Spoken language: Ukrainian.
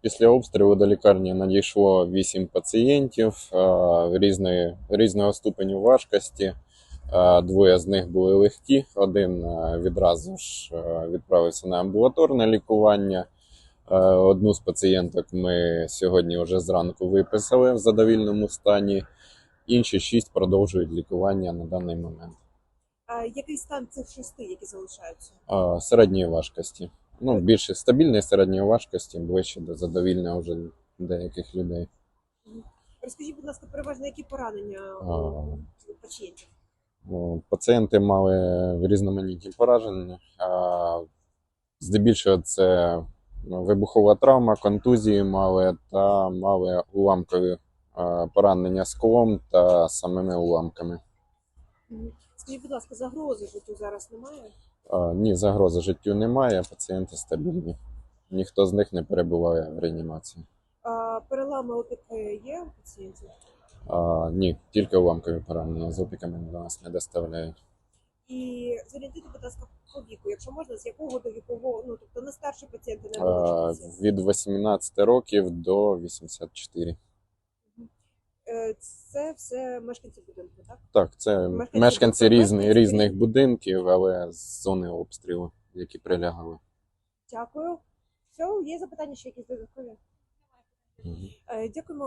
Після обстрілу до лікарні надійшло 8 пацієнтів різної, різного ступеню важкості. Двоє з них були легкі, один відразу ж відправився на амбулаторне лікування. Одну з пацієнток ми сьогодні вже зранку виписали в задовільному стані. Інші шість продовжують лікування на даний момент. А який стан цих шести, які залишаються? Середньої важкості. Ну, більше стабільної середньої важкості, ближче до задовільного вже деяких людей. Розкажіть, будь ласка, переважно які поранення А. у пацієнтів? Ну, Пацієнти мали різноманітні пораження. А, Здебільшого це ну, вибухова травма, контузії мали та мали уламкові поранення склом та самими уламками. Скажіть, будь ласка, загрози життю зараз немає? Ні, загрози життю немає, пацієнти стабільні. Ніхто з них не перебуває в реанімації. А перелами опіки є у пацієнтів? А, ні, тільки уламкові поранення з опіками до нас не доставляють. І зорієнтуйте, будь ласка, по віку, якщо можна, з якого до вікового, ну тобто не старші пацієнти, не А, пацієнти. від 18 років до 84. Е, Це все мешканці будинку, так? Так, це Мешканці мешканці різних, різних будинків, але з зони обстрілу, які прилягали. Дякую. Все, є запитання ще якісь додаткові? Е, Дякуємо